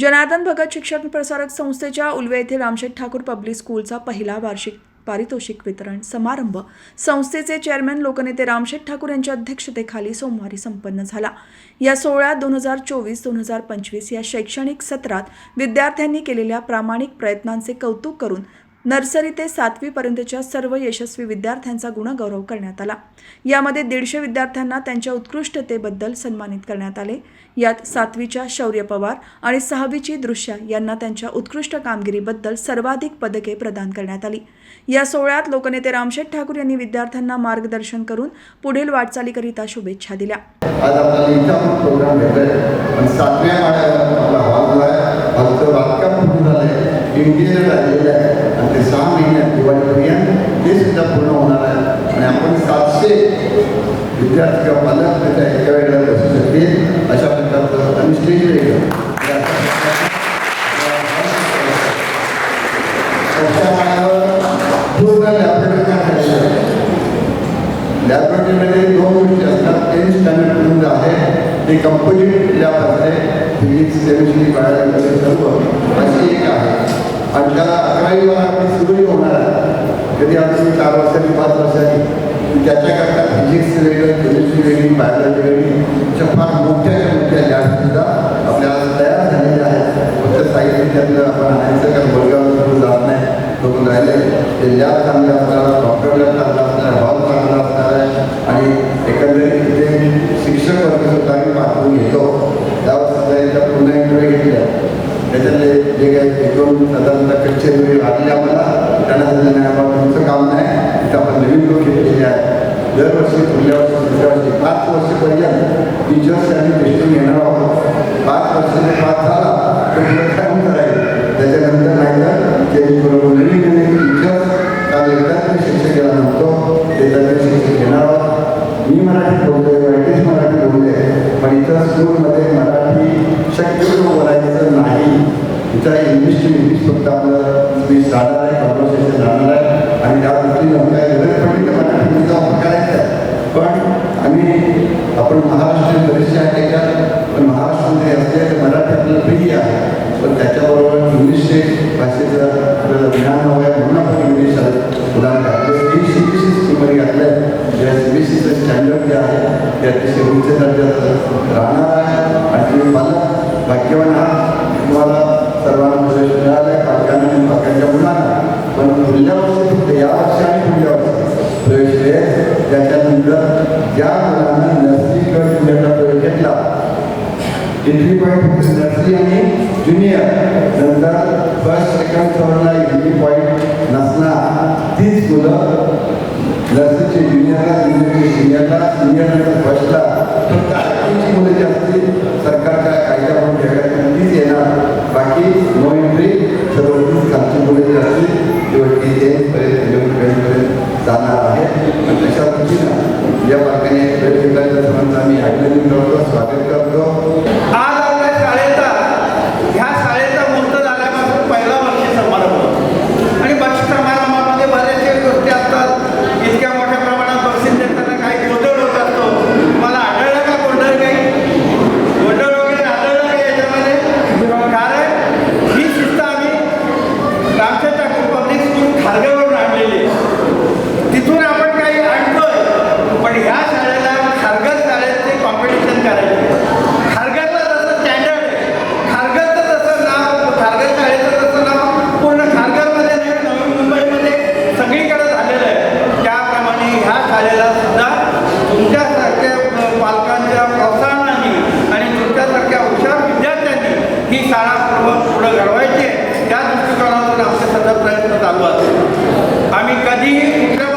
जनार्दन भगत शिक्षण प्रसारक संस्थेच्या उल्वे येथे रामशेठ ठाकूर पब्लिक स्कूलचा पहिला वार्षिक पारितोषिक वितरण समारंभ. संस्थेचे चेअरमॅन लोकनेते रामशेठ ठाकूर यांच्या अध्यक्षतेखाली सोमवारी संपन्न झाला. या सोहळ्यात दोन हजार चोवीस दोन हजार पंचवीस या शैक्षणिक सत्रात विद्यार्थ्यांनी केलेल्या प्रामाणिक प्रयत्नांचे कौतुक करून नर्सरी ते सातवीपर्यंतच्या सर्व यशस्वी विद्यार्थ्यांचा गुणगौरव करण्यात आला. यामध्ये दीडशे विद्यार्थ्यांना त्यांच्या उत्कृष्टतेबद्दल सन्मानित करण्यात आले. यात सातवीच्या शौर्य पवार आणि सहावीची दृश्या यांना त्यांच्या उत्कृष्ट कामगिरीबद्दल सर्वाधिक पदके प्रदान करण्यात आली. या सोहळ्यात लोकनेते रामशेठ ठाकूर यांनी विद्यार्थ्यांना मार्गदर्शन करून पुढील वाटचालीकरिता शुभेच्छा दिल्या आज आपल्याला इथं आपण प्रोग्राम घेतोय पण सातव्या माळ्यावर आपला हॉल जो आहे हॉलचं बांधकाम पूर्ण झालं आहे इंटिरियर झालेलं आहे आणि ते सहा महिन्यात दिवाळीपर्यंत ते सुद्धा पूर्ण होणार आहे आणि आपण सातशे मला त्याच्या एका वेळेला बसू शकतील. अशा प्रकारचं आम्ही स्टेज वेगळं लॅबोरेटरीमध्ये दोन गोष्टी असतात. ते टेन स्टँडर्डपर्यंत आहे. ते कंपोजिट लॅब असते फिजिक्स केमिस्ट्री बायोलॉजी सर्व अशी एक आहे. आणि त्याला अकरावीवर आपली सुरू होणार आहे. कधी आमची चार वर्षांनी पाच वर्षांनी त्याच्याकरता फिजिक्स वेगळं केमिस्ट्री वेगळी बायोलॉजी वेगळी अशा फार मोठ्या मोठ्या लॅबसुद्धा आपल्याला तयार झालेल्या आहेत. फक्त साहित्य त्यातलं आपण आणायचं कारण वर्गावर जात नाही. लोक राहिले ते लॅब चांगलं असणार डॉक्टर लॅब चांगला असणार हॉल चांगला असणार आहे. आणि एकंदरीत तिथे शिक्षक वर्ग सुद्धा आम्ही पाठवून घेतो. त्यावर सुद्धा याच्या पुन्हा इंटरव्ह्यू घेतल्या त्याच्यातले जे काही एक दोन साधारणतः कच्चे वगैरे लागले आम्हाला त्यांना सांगितलं नाही आम्हाला तुमचं काम नाही. तिथं आपण नवीन लोक घेतलेले दरवर्षी पुढल्या वर्षी दुसऱ्या वर्षी पाच वर्षपर्यंत टीचर्स आणि टेस्टिंग घेणार आहोत पाच वर्षाने पाच झाला तर पुढे काय करायचं त्याच्यानंतर नाही तर ते बरोबर नवीन नवीन टीचर्स काल एकदा तरी शिक्षक गेला नव्हतो ते त्याचे शिक्षक घेणार आहोत. मी मराठी बोलतोय वैदिक मराठी बोलते पण इथं स्कूलमध्ये मराठी शक्यतो बोलायचं नाही. इथं इंग्लिश टू इंग्लिश फक्त आपलं स्पीच राहणार आहे कॉन्व्हर्सेशन राहणार आहे. आणि त्या दृष्टीनं काय 73 Jadi poin konsentrasi ini junior dan tak pas rekam tahun lain. Ini poin nasional. Di sekolah dan sejak dunia ही शाळा पुढं पुढं घडवायची त्या दृष्टिकोनातून आमचे सतत प्रयत्न चालू असतात आम्ही कधीही कुठल्या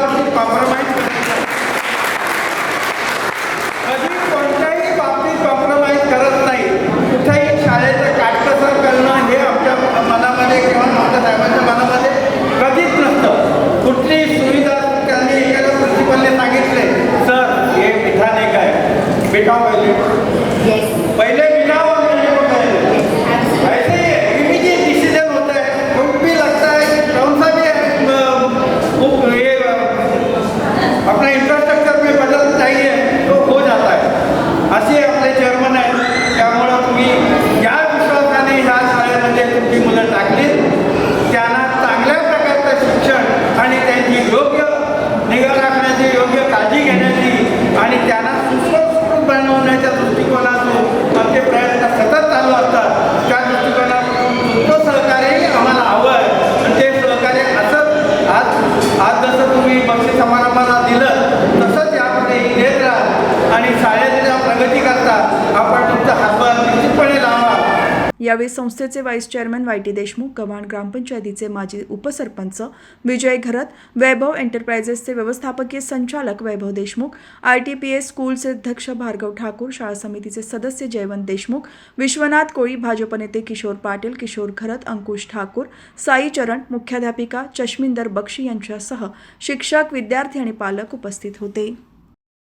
यावेळी संस्थेचे vice chairman Y T Deshmukh Gavhan ग्रामपंचायतीचे माजी उपसरपंच विजय घरत वैभव एंटरप्राइजेसचे व्यवस्थापकीय संचालक Vaibhav Deshmukh I T P S स्कूलचे अध्यक्ष भार्गव ठाकूर शाळा समितीचे सदस्य जयवंत देशमुख विश्वनाथ कोळी भाजप नेते किशोर पाटील किशोर घरत अंकुश ठाकूर साई चरण मुख्याध्यापिका चष्मिंदर बक्षी यांच्यासह शिक्षक विद्यार्थी आणि पालक उपस्थित होते.